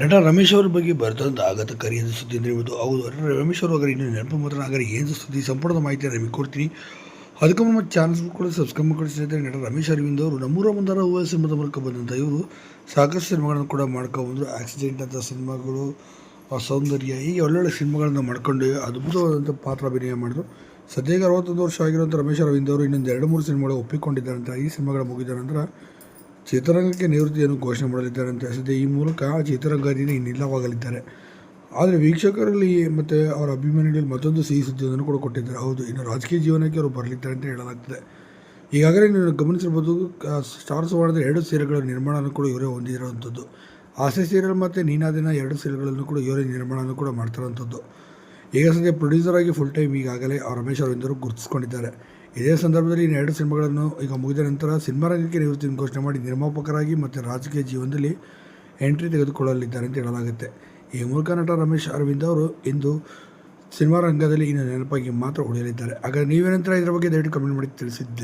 ನಟ ರಮೇಶ್ ಅವ್ರ ಬಗ್ಗೆ ಬರ್ತಂತ ಎಂದು ಸುದ್ದಿ ಇವತ್ತು ಹೌದು ರಮೇಶ್ ಅವರು ಅವರಿಗೆ ಇನ್ನು ನೆನಪು ಮಾತ್ರ ಆಗಲಿ ಏನು ಸುದ್ದಿ, ಸಂಪೂರ್ಣದ ಮಾಹಿತಿ ನಿಮಗೆ ಕೊಡ್ತೀನಿ. ಅದಕ್ಕೆ ನಮ್ಮ ಚಾನಲ್ಸ್ ಕೂಡ ಸಬ್ಸ್ಕ್ರೈಬ್ ಮಾಡಿಸಿದ್ರೆ ನಟ ರಮೇಶ್ ಅರವಿಂದ್ ಅವರು ನಮ್ಮೂರ ಮುಂದಾರ ಹೂವ ಸಿನಿಮಾದ ಮೂಲಕ ಬಂದಂಥ ಇವರು ಸಾಕಷ್ಟು ಸಿನಿಮಾಗಳನ್ನು ಕೂಡ ಮಾಡ್ಕೊಬಂದರು ಆಕ್ಸಿಡೆಂಟ್ ಅಂತ ಸಿನಿಮಾಗಳು ಸೌಂದರ್ಯ ಹೀಗೆ ಒಳ್ಳೊಳ್ಳೆ ಸಿನಿಮಾಗಳನ್ನು ಮಾಡ್ಕೊಂಡು ಅದ್ಭುತವಾದಂಥ ಪಾತ್ರ ಅಭಿನಯ ಮಾಡಿದ್ರು. ಸದ್ಯಕ್ಕೆ ಅರವತ್ತೊಂದು ವರ್ಷ ಆಗಿರುವಂಥ ರಮೇಶ್ ಅರವಿಂದ್ ಅವರು ಇನ್ನೊಂದು ಎರಡು, ಮೂರು ಸಿನಿಮಾಗಳು ಒಪ್ಪಿಕೊಂಡಿದ್ದಾರೆ ಅಂತ ಈ ಸಿನಿಮಾಗಳು ಮುಗಿದ ನಂತರ ಚಿತ್ರರಂಗಕ್ಕೆ ನಿವೃತ್ತಿಯನ್ನು ಘೋಷಣೆ ಮಾಡಲಿದ್ದಾರೆ ಅಂತ ಸದ್ಯ ಈ ಮೂಲಕ ಚಿತ್ರರಂಗದಿಂದ ಇನ್ನಿಲ್ಲವಾಗಲಿದ್ದಾರೆ ಆದರೆ ವೀಕ್ಷಕರಲ್ಲಿ ಮತ್ತು ಅವರ ಅಭಿಮಾನಿಗಳಲ್ಲಿ ಮತ್ತೊಂದು ಸಿಹಿ ಸುದ್ದಿಯನ್ನು ಕೂಡ ಕೊಟ್ಟಿದ್ದಾರೆ. ಹೌದು, ಇನ್ನು ರಾಜಕೀಯ ಜೀವನಕ್ಕೆ ಅವರು ಬರಲಿದ್ದಾರೆ ಅಂತ ಹೇಳಲಾಗ್ತದೆ. ಈಗಾಗಲೇ ನೀವು ಗಮನಿಸಿರ್ಬೋದು ಸ್ಟಾರ್ ಸುವರ್ಣದ ಎರಡು ಸೀರೆಗಳ ನಿರ್ಮಾಣವನ್ನು ಕೂಡ ಇವರೇ ಹೊಂದಿರುವಂಥದ್ದು. ಆಸೆ ಸೀರಿಯಲ್ ಮತ್ತು ನೀನಾದಿನ ಎರಡು ಸೀರೆಗಳನ್ನು ಕೂಡ ಇವರೇ ನಿರ್ಮಾಣವನ್ನು ಕೂಡ ಮಾಡ್ತಿರೋಂಥದ್ದು ಈಗ ಸದ್ಯ ಪ್ರೊಡ್ಯೂಸರ್ ಆಗಿ ಫುಲ್ ಟೈಮ್ ಈಗಾಗಲೇ ರಮೇಶ್ ಅವರಿಂದರು ಗುರುತಿಸ್ಕೊಂಡಿದ್ದಾರೆ. ಇದೇ ಸಂದರ್ಭದಲ್ಲಿ ಇನ್ನು ಎರಡು ಸಿನಿಮಾಗಳನ್ನು ಈಗ ಮುಗಿದ ನಂತರ ಸಿನಿಮಾ ರಂಗಕ್ಕೆ ನಿವೃತ್ತಿಯನ್ನು ಘೋಷಣೆ ಮಾಡಿ ನಿರ್ಮಾಪಕರಾಗಿ ಮತ್ತು ರಾಜಕೀಯ ಜೀವನದಲ್ಲಿ ಎಂಟ್ರಿ ತೆಗೆದುಕೊಳ್ಳಲಿದ್ದಾರೆ ಅಂತ ಹೇಳಲಾಗುತ್ತೆ. ಈ ಮೂಲಕ ನಟ ರಮೇಶ್ ಅರವಿಂದ್ ಅವರು ಇಂದು ಸಿನಿಮಾ ರಂಗದಲ್ಲಿ ಇನ್ನು ನೆನಪಾಗಿ ಮಾತ್ರ ಉಳಿಯಲಿದ್ದಾರೆ. ಹಾಗಾದರೆ ನೀವೇನಂತರ ಇದರ ಬಗ್ಗೆ ದಯವಿಟ್ಟು ಕಮೆಂಟ್ ಮಾಡಿ ತಿಳಿಸಿದ್ದೆ